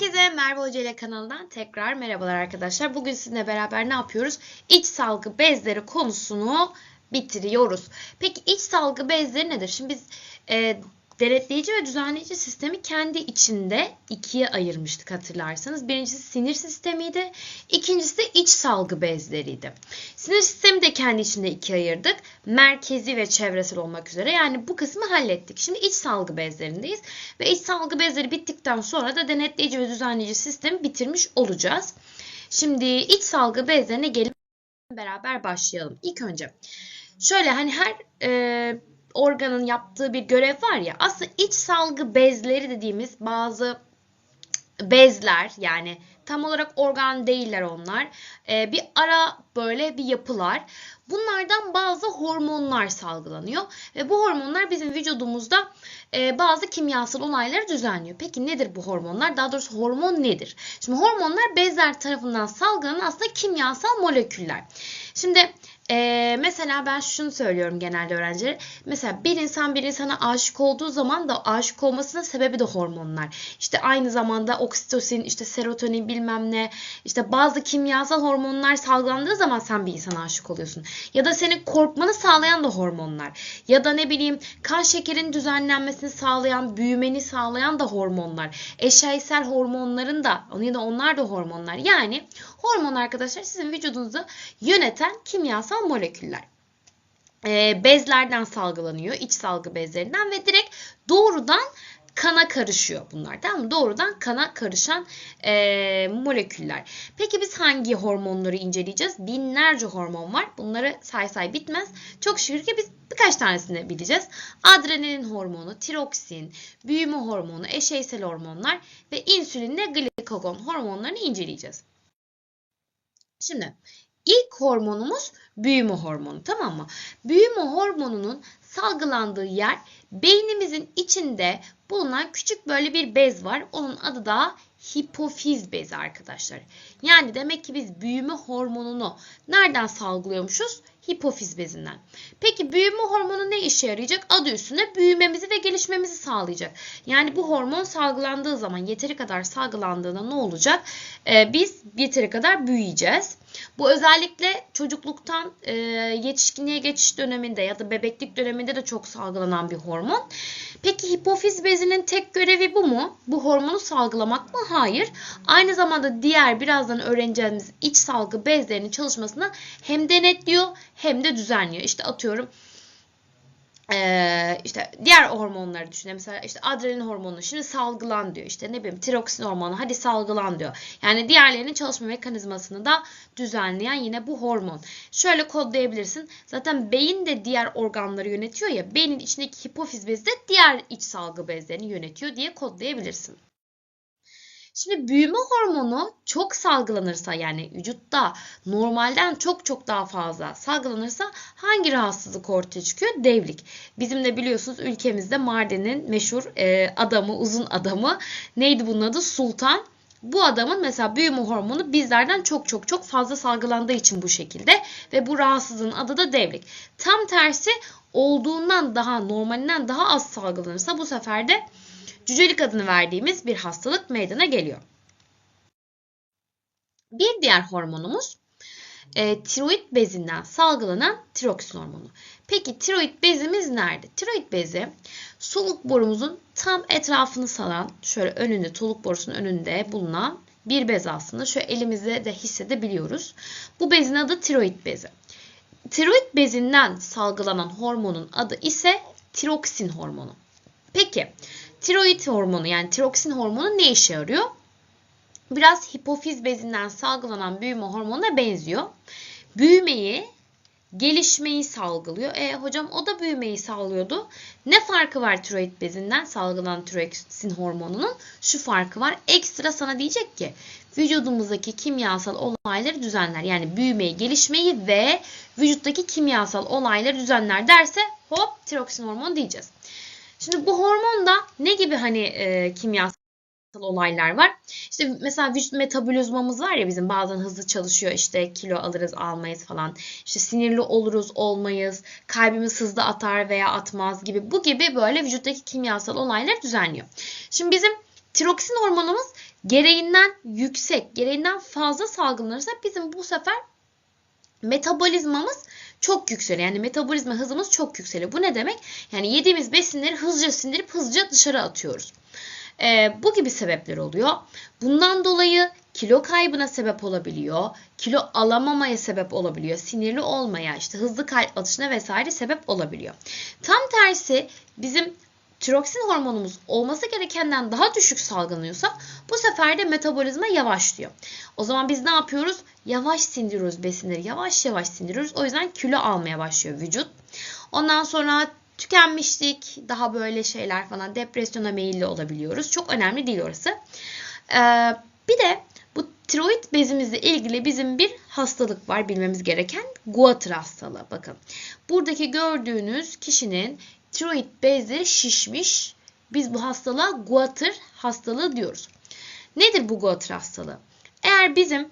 Herkese Merve Hoca ile kanalından tekrar merhabalar arkadaşlar. Bugün sizinle beraber ne yapıyoruz? İç salgı bezleri konusunu bitiriyoruz. Peki iç salgı bezleri nedir? Şimdi biz e, denetleyici ve düzenleyici sistemi kendi içinde ikiye ayırmıştık hatırlarsanız. Birincisi sinir sistemiydi. İkincisi de iç salgı bezleriydi. Sinir sistemi de kendi içinde ikiye ayırdık. Merkezi ve çevresel olmak üzere. Yani bu kısmı hallettik. Şimdi iç salgı bezlerindeyiz. Ve iç salgı bezleri bittikten sonra da denetleyici ve düzenleyici sistemi bitirmiş olacağız. Şimdi iç salgı bezlerine gelin beraber başlayalım. İlk önce şöyle hani her e, organın yaptığı bir görev var ya aslında iç salgı bezleri dediğimiz bazı bezler yani tam olarak organ değiller onlar. Ee, bir ara böyle bir yapılar. Bunlardan bazı hormonlar salgılanıyor ve bu hormonlar bizim vücudumuzda e, bazı kimyasal olayları düzenliyor. Peki nedir bu hormonlar? Daha doğrusu hormon nedir? Şimdi hormonlar bezler tarafından salgılanan aslında kimyasal moleküller. Şimdi ee, mesela ben şunu söylüyorum genelde öğrencilere. Mesela bir insan bir insana aşık olduğu zaman da aşık olmasının sebebi de hormonlar. İşte aynı zamanda oksitosin, işte serotonin bilmem ne, işte bazı kimyasal hormonlar salgılandığı zaman sen bir insana aşık oluyorsun. Ya da senin korkmanı sağlayan da hormonlar. Ya da ne bileyim kan şekerin düzenlenmesini sağlayan, büyümeni sağlayan da hormonlar. Eşeysel hormonların da, ya da onlar da hormonlar. Yani hormon arkadaşlar sizin vücudunuzu yöneten kimyasal moleküller. E, bezlerden salgılanıyor, iç salgı bezlerinden ve direkt doğrudan kana karışıyor bunlar tamam mı? Doğrudan kana karışan e, moleküller. Peki biz hangi hormonları inceleyeceğiz? Binlerce hormon var. Bunları say say bitmez. Çok şükür ki biz birkaç tanesini bileceğiz. Adrenalin hormonu, tiroksin, büyüme hormonu, eşeysel hormonlar ve insülinle glikagon hormonlarını inceleyeceğiz. Şimdi ilk hormonumuz büyüme hormonu tamam mı? Büyüme hormonunun salgılandığı yer beynimizin içinde bulunan küçük böyle bir bez var. Onun adı da hipofiz bezi arkadaşlar. Yani demek ki biz büyüme hormonunu nereden salgılıyormuşuz? Hipofiz bezinden. Peki büyüme hormonu ne işe yarayacak? Adı üstünde büyümemizi ve gelişmemizi sağlayacak. Yani bu hormon salgılandığı zaman yeteri kadar salgılandığında ne olacak? Ee, biz yeteri kadar büyüyeceğiz. Bu özellikle çocukluktan e, yetişkinliğe geçiş döneminde ya da bebeklik döneminde de çok salgılanan bir hormon. Peki hipofiz bezinin tek görevi bu mu? Bu hormonu salgılamak mı? Hayır. Aynı zamanda diğer birazdan öğreneceğimiz iç salgı bezlerinin çalışmasını hem denetliyor hem de düzenliyor. İşte atıyorum ee, işte diğer hormonları düşünün. Mesela işte adrenalin hormonu şimdi salgılan diyor. İşte ne bileyim tiroksin hormonu hadi salgılan diyor. Yani diğerlerinin çalışma mekanizmasını da düzenleyen yine bu hormon. Şöyle kodlayabilirsin. Zaten beyin de diğer organları yönetiyor ya. Beynin içindeki hipofiz bezi de diğer iç salgı bezlerini yönetiyor diye kodlayabilirsin. Şimdi büyüme hormonu çok salgılanırsa yani vücutta normalden çok çok daha fazla salgılanırsa hangi rahatsızlık ortaya çıkıyor? Devlik. Bizim de biliyorsunuz ülkemizde Mardin'in meşhur e, adamı, uzun adamı neydi bunun adı? Sultan. Bu adamın mesela büyüme hormonu bizlerden çok çok çok fazla salgılandığı için bu şekilde ve bu rahatsızlığın adı da devlik. Tam tersi olduğundan daha normalinden daha az salgılanırsa bu sefer de cücelik adını verdiğimiz bir hastalık meydana geliyor. Bir diğer hormonumuz e, tiroid bezinden salgılanan tiroksin hormonu. Peki tiroid bezimiz nerede? Tiroid bezi soluk borumuzun tam etrafını saran şöyle önünde soluk borusunun önünde bulunan bir bez aslında. Şöyle elimizde de hissedebiliyoruz. Bu bezin adı tiroid bezi. Tiroid bezinden salgılanan hormonun adı ise tiroksin hormonu. Peki tiroid hormonu yani tiroksin hormonu ne işe yarıyor? Biraz hipofiz bezinden salgılanan büyüme hormonuna benziyor. Büyümeyi, gelişmeyi salgılıyor. E hocam o da büyümeyi sağlıyordu. Ne farkı var tiroid bezinden salgılanan tiroksin hormonunun? Şu farkı var. Ekstra sana diyecek ki vücudumuzdaki kimyasal olayları düzenler. Yani büyümeyi, gelişmeyi ve vücuttaki kimyasal olayları düzenler derse hop tiroksin hormonu diyeceğiz. Şimdi bu hormonda ne gibi hani e, kimyasal olaylar var? İşte mesela vücut metabolizmamız var ya bizim bazen hızlı çalışıyor işte kilo alırız almayız falan. İşte sinirli oluruz olmayız. Kalbimiz hızlı atar veya atmaz gibi. Bu gibi böyle vücuttaki kimyasal olaylar düzenliyor. Şimdi bizim tiroksin hormonumuz gereğinden yüksek, gereğinden fazla salgılanırsa bizim bu sefer metabolizmamız çok yükseliyor. Yani metabolizma hızımız çok yükseliyor. Bu ne demek? Yani yediğimiz besinleri hızlıca sindirip hızlıca dışarı atıyoruz. Ee, bu gibi sebepler oluyor. Bundan dolayı kilo kaybına sebep olabiliyor. Kilo alamamaya sebep olabiliyor. Sinirli olmaya, işte hızlı kalp atışına vesaire sebep olabiliyor. Tam tersi bizim tiroksin hormonumuz olması gerekenden daha düşük salgılanıyorsa bu sefer de metabolizma yavaşlıyor. O zaman biz ne yapıyoruz? Yavaş sindiriyoruz besinleri. Yavaş yavaş sindiriyoruz. O yüzden kilo almaya başlıyor vücut. Ondan sonra tükenmişlik, daha böyle şeyler falan depresyona meyilli olabiliyoruz. Çok önemli değil orası. Ee, bir de bu tiroid bezimizle ilgili bizim bir hastalık var bilmemiz gereken Guatr hastalığı. Bakın buradaki gördüğünüz kişinin tiroid bezleri şişmiş. Biz bu hastalığa Guatr hastalığı diyoruz. Nedir bu Guatr hastalığı? Eğer bizim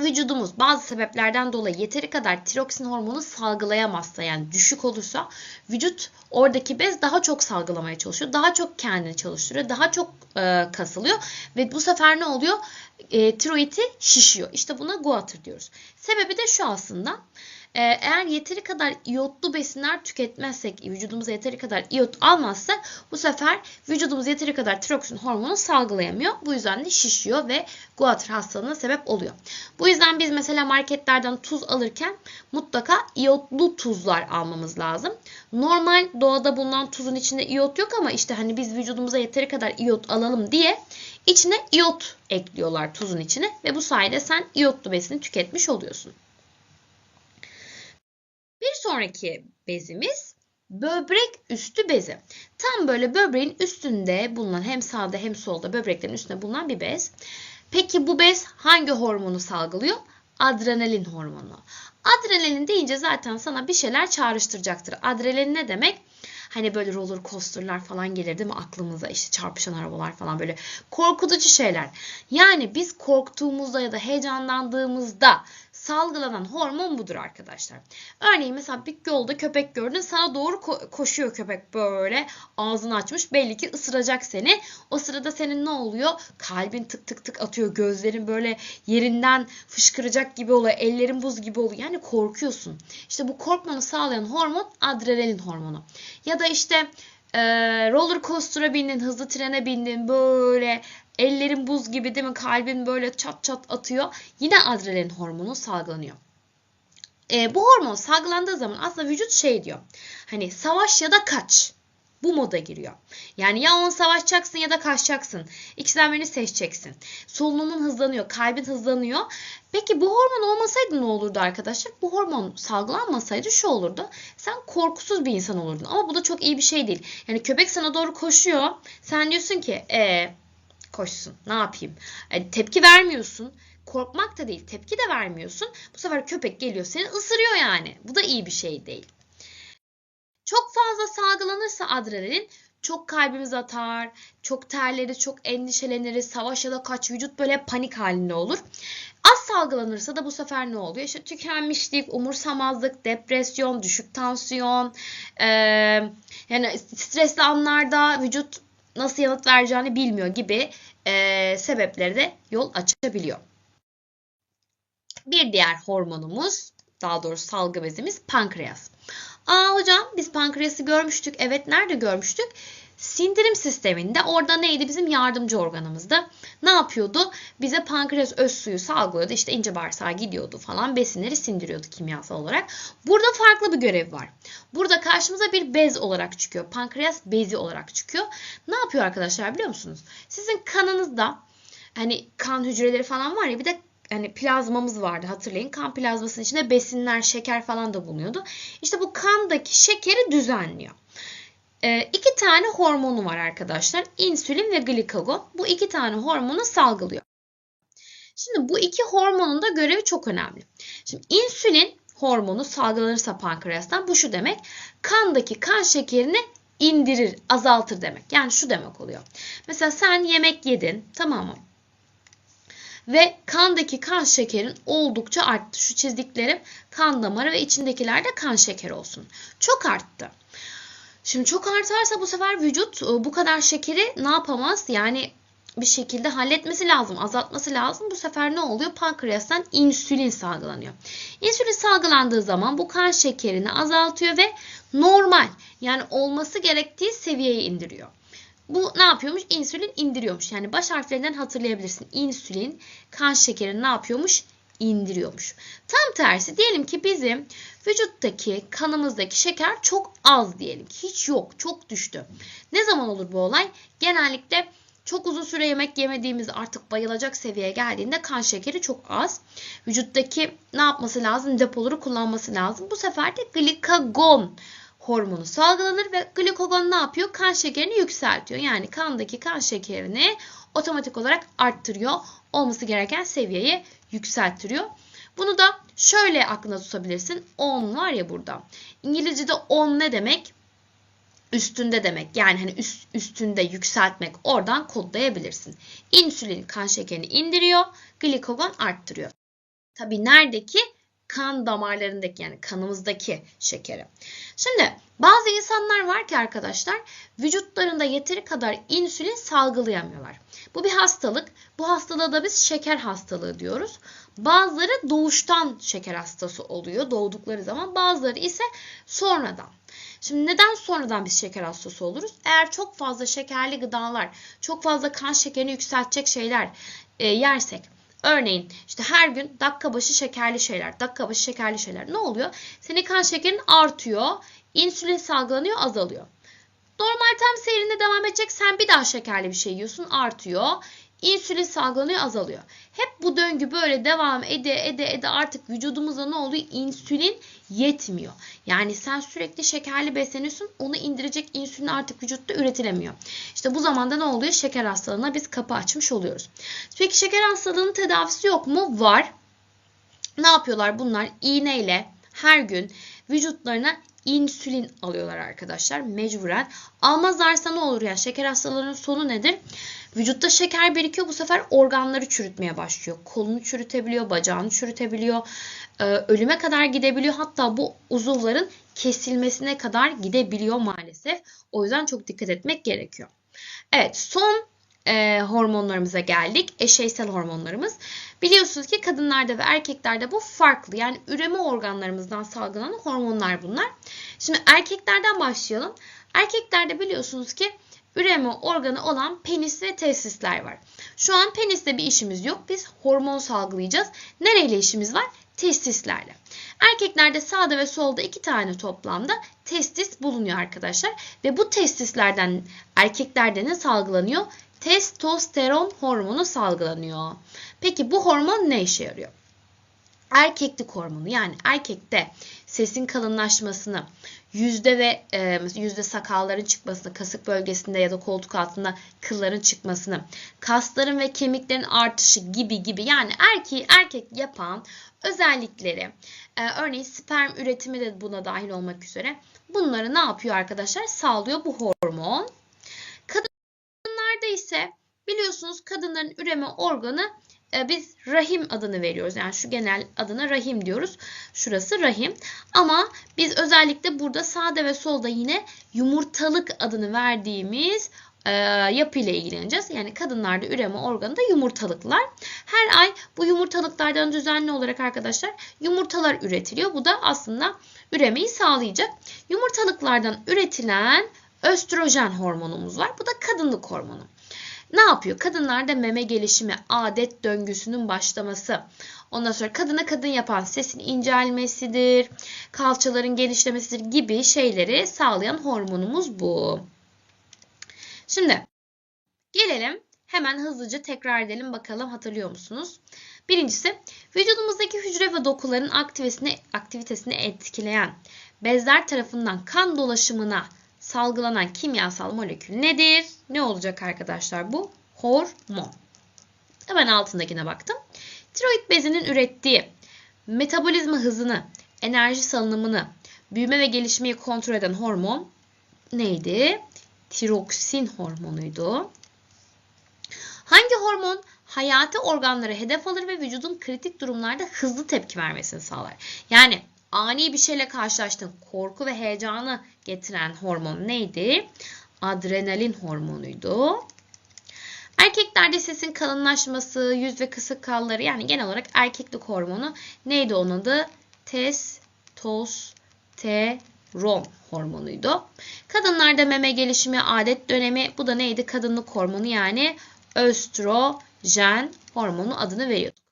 vücudumuz bazı sebeplerden dolayı yeteri kadar tiroksin hormonu salgılayamazsa yani düşük olursa vücut oradaki bez daha çok salgılamaya çalışıyor. Daha çok kendini çalıştırıyor. Daha çok e, kasılıyor ve bu sefer ne oluyor? E, tiroidi şişiyor. İşte buna guatr diyoruz. Sebebi de şu aslında. E, eğer yeteri kadar iyotlu besinler tüketmezsek, vücudumuza yeteri kadar iyot almazsak bu sefer vücudumuz yeteri kadar tiroksin hormonu salgılayamıyor. Bu yüzden de şişiyor ve guatr hastalığına sebep oluyor. Bu yüzden biz mesela marketlerden tuz alırken mutlaka iyotlu tuzlar almamız lazım. Normal doğada bulunan tuzun içinde iyot yok ama işte hani biz vücudumuza yeteri kadar iyot alalım diye içine iyot ekliyorlar tuzun içine ve bu sayede sen iyotlu besini tüketmiş oluyorsun. Sonraki bezimiz böbrek üstü bezi. Tam böyle böbreğin üstünde bulunan hem sağda hem solda böbreklerin üstünde bulunan bir bez. Peki bu bez hangi hormonu salgılıyor? Adrenalin hormonu. Adrenalin deyince zaten sana bir şeyler çağrıştıracaktır. Adrenalin ne demek? Hani böyle roller coaster'lar falan gelir değil mi aklımıza işte çarpışan arabalar falan böyle korkutucu şeyler. Yani biz korktuğumuzda ya da heyecanlandığımızda salgılanan hormon budur arkadaşlar. Örneğin mesela bir yolda köpek gördün sana doğru ko- koşuyor köpek böyle ağzını açmış belli ki ısıracak seni. O sırada senin ne oluyor? Kalbin tık tık tık atıyor gözlerin böyle yerinden fışkıracak gibi oluyor ellerin buz gibi oluyor yani korkuyorsun. İşte bu korkmanı sağlayan hormon adrenalin hormonu. Ya da işte e, roller coaster'a bindin, hızlı trene bindin böyle ellerin buz gibi değil mi? Kalbin böyle çat çat atıyor. Yine adrenalin hormonu salgılanıyor. E, bu hormon salgılandığı zaman aslında vücut şey diyor. Hani savaş ya da kaç. Bu moda giriyor. Yani ya onu savaşacaksın ya da kaçacaksın. İkisinden birini seçeceksin. Solunumun hızlanıyor, kalbin hızlanıyor. Peki bu hormon olmasaydı ne olurdu arkadaşlar? Bu hormon salgılanmasaydı şu olurdu. Sen korkusuz bir insan olurdun. Ama bu da çok iyi bir şey değil. Yani köpek sana doğru koşuyor. Sen diyorsun ki ee, koşsun ne yapayım? Yani tepki vermiyorsun. Korkmak da değil tepki de vermiyorsun. Bu sefer köpek geliyor seni ısırıyor yani. Bu da iyi bir şey değil. Çok fazla salgılanırsa adrenalin çok kalbimiz atar, çok terleriz, çok endişeleniriz, savaş ya da kaç vücut böyle panik halinde olur. Az salgılanırsa da bu sefer ne oluyor? İşte tükenmişlik, umursamazlık, depresyon, düşük tansiyon, ee, yani stresli anlarda vücut nasıl yanıt vereceğini bilmiyor gibi e, sebepleri de yol açabiliyor. Bir diğer hormonumuz, daha doğrusu salgı bezimiz pankreas. Aa hocam biz pankreası görmüştük. Evet nerede görmüştük? Sindirim sisteminde orada neydi bizim yardımcı organımızda. Ne yapıyordu? Bize pankreas öz suyu salgılıyordu. İşte ince bağırsağa gidiyordu falan. Besinleri sindiriyordu kimyasal olarak. Burada farklı bir görev var. Burada karşımıza bir bez olarak çıkıyor. Pankreas bezi olarak çıkıyor. Ne yapıyor arkadaşlar biliyor musunuz? Sizin kanınızda hani kan hücreleri falan var ya bir de hani plazmamız vardı hatırlayın. Kan plazmasının içinde besinler, şeker falan da bulunuyordu. İşte bu kandaki şekeri düzenliyor. E, iki tane hormonu var arkadaşlar. İnsülin ve glikagon. Bu iki tane hormonu salgılıyor. Şimdi bu iki hormonun da görevi çok önemli. Şimdi insülin hormonu salgılanırsa pankreastan bu şu demek. Kandaki kan şekerini indirir, azaltır demek. Yani şu demek oluyor. Mesela sen yemek yedin tamam mı? Ve kandaki kan şekerin oldukça arttı. Şu çizdiklerim kan damarı ve içindekiler de kan şekeri olsun. Çok arttı. Şimdi çok artarsa bu sefer vücut bu kadar şekeri ne yapamaz? Yani bir şekilde halletmesi lazım, azaltması lazım. Bu sefer ne oluyor? Pankreastan insülin salgılanıyor. İnsülin salgılandığı zaman bu kan şekerini azaltıyor ve normal yani olması gerektiği seviyeye indiriyor. Bu ne yapıyormuş? İnsülin indiriyormuş. Yani baş harflerinden hatırlayabilirsin. İnsülin kan şekerini ne yapıyormuş? indiriyormuş. Tam tersi diyelim ki bizim vücuttaki kanımızdaki şeker çok az diyelim hiç yok çok düştü. Ne zaman olur bu olay? Genellikle çok uzun süre yemek yemediğimiz artık bayılacak seviyeye geldiğinde kan şekeri çok az. Vücuttaki ne yapması lazım? Depoları kullanması lazım. Bu sefer de glikagon hormonu salgılanır ve glikagon ne yapıyor? Kan şekerini yükseltiyor. Yani kandaki kan şekerini otomatik olarak arttırıyor. Olması gereken seviyeye yükselttiriyor. Bunu da şöyle aklına tutabilirsin. 10 var ya burada. İngilizce'de 10 ne demek? Üstünde demek. Yani hani üst, üstünde yükseltmek. Oradan kodlayabilirsin. İnsülin kan şekerini indiriyor. Glikagon arttırıyor. Tabii neredeki? Kan damarlarındaki yani kanımızdaki şekeri. Şimdi bazı insanlar var ki arkadaşlar vücutlarında yeteri kadar insülin salgılayamıyorlar. Bu bir hastalık. Bu hastalığa da biz şeker hastalığı diyoruz. Bazıları doğuştan şeker hastası oluyor doğdukları zaman. Bazıları ise sonradan. Şimdi neden sonradan biz şeker hastası oluruz? Eğer çok fazla şekerli gıdalar, çok fazla kan şekerini yükseltecek şeyler e, yersek Örneğin işte her gün dakika başı şekerli şeyler, dakika başı şekerli şeyler. Ne oluyor? Senin kan şekerin artıyor, insülin salgılanıyor, azalıyor. Normal tam seyrinde devam edecek. Sen bir daha şekerli bir şey yiyorsun, artıyor. İnsülin salgılanıyor, azalıyor. Hep bu döngü böyle devam ede ede ede artık vücudumuzda ne oluyor? İnsülin yetmiyor. Yani sen sürekli şekerli besleniyorsun. Onu indirecek insülin artık vücutta üretilemiyor. İşte bu zamanda ne oluyor? Şeker hastalığına biz kapı açmış oluyoruz. Peki şeker hastalığının tedavisi yok mu? Var. Ne yapıyorlar bunlar? İğneyle her gün vücutlarına insülin alıyorlar arkadaşlar mecburen. Almazlarsa ne olur yani şeker hastalığının sonu nedir? Vücutta şeker birikiyor bu sefer organları çürütmeye başlıyor. Kolunu çürütebiliyor, bacağını çürütebiliyor, e, ölüme kadar gidebiliyor. Hatta bu uzuvların kesilmesine kadar gidebiliyor maalesef. O yüzden çok dikkat etmek gerekiyor. Evet son e, hormonlarımıza geldik. Eşeysel hormonlarımız. Biliyorsunuz ki kadınlarda ve erkeklerde bu farklı. Yani üreme organlarımızdan salgılanan hormonlar bunlar. Şimdi erkeklerden başlayalım. Erkeklerde biliyorsunuz ki üreme organı olan penis ve testisler var. Şu an peniste bir işimiz yok. Biz hormon salgılayacağız. Nereyle işimiz var? Testislerle. Erkeklerde sağda ve solda iki tane toplamda testis bulunuyor arkadaşlar. Ve bu testislerden erkeklerde ne salgılanıyor? Testosteron hormonu salgılanıyor. Peki bu hormon ne işe yarıyor? Erkeklik hormonu yani erkekte sesin kalınlaşmasını, yüzde ve e, yüzde sakalların çıkmasını, kasık bölgesinde ya da koltuk altında kılların çıkmasını, kasların ve kemiklerin artışı gibi gibi yani erkeği erkek yapan özellikleri, e, örneğin sperm üretimi de buna dahil olmak üzere bunları ne yapıyor arkadaşlar? Sağlıyor bu hormon. Kadınlarda ise biliyorsunuz kadınların üreme organı biz rahim adını veriyoruz. Yani şu genel adına rahim diyoruz. Şurası rahim. Ama biz özellikle burada sağda ve solda yine yumurtalık adını verdiğimiz e, yapıyla ilgileneceğiz. Yani kadınlarda üreme organı da yumurtalıklar. Her ay bu yumurtalıklardan düzenli olarak arkadaşlar yumurtalar üretiliyor. Bu da aslında üremeyi sağlayacak. Yumurtalıklardan üretilen östrojen hormonumuz var. Bu da kadınlık hormonu. Ne yapıyor? Kadınlarda meme gelişimi, adet döngüsünün başlaması. Ondan sonra kadına kadın yapan sesin incelmesidir, kalçaların genişlemesidir gibi şeyleri sağlayan hormonumuz bu. Şimdi gelelim hemen hızlıca tekrar edelim bakalım hatırlıyor musunuz? Birincisi vücudumuzdaki hücre ve dokuların aktivitesini, aktivitesini etkileyen bezler tarafından kan dolaşımına salgılanan kimyasal molekül nedir? Ne olacak arkadaşlar bu? Hormon. Hemen altındakine baktım. Tiroid bezinin ürettiği metabolizma hızını, enerji salınımını, büyüme ve gelişmeyi kontrol eden hormon neydi? Tiroksin hormonuydu. Hangi hormon hayati organları hedef alır ve vücudun kritik durumlarda hızlı tepki vermesini sağlar? Yani ani bir şeyle karşılaştın. Korku ve heyecanı getiren hormon neydi? Adrenalin hormonuydu. Erkeklerde sesin kalınlaşması, yüz ve kısık kalları yani genel olarak erkeklik hormonu neydi onun adı? Testosteron hormonuydu. Kadınlarda meme gelişimi, adet dönemi bu da neydi? Kadınlık hormonu yani östrojen hormonu adını veriyorduk.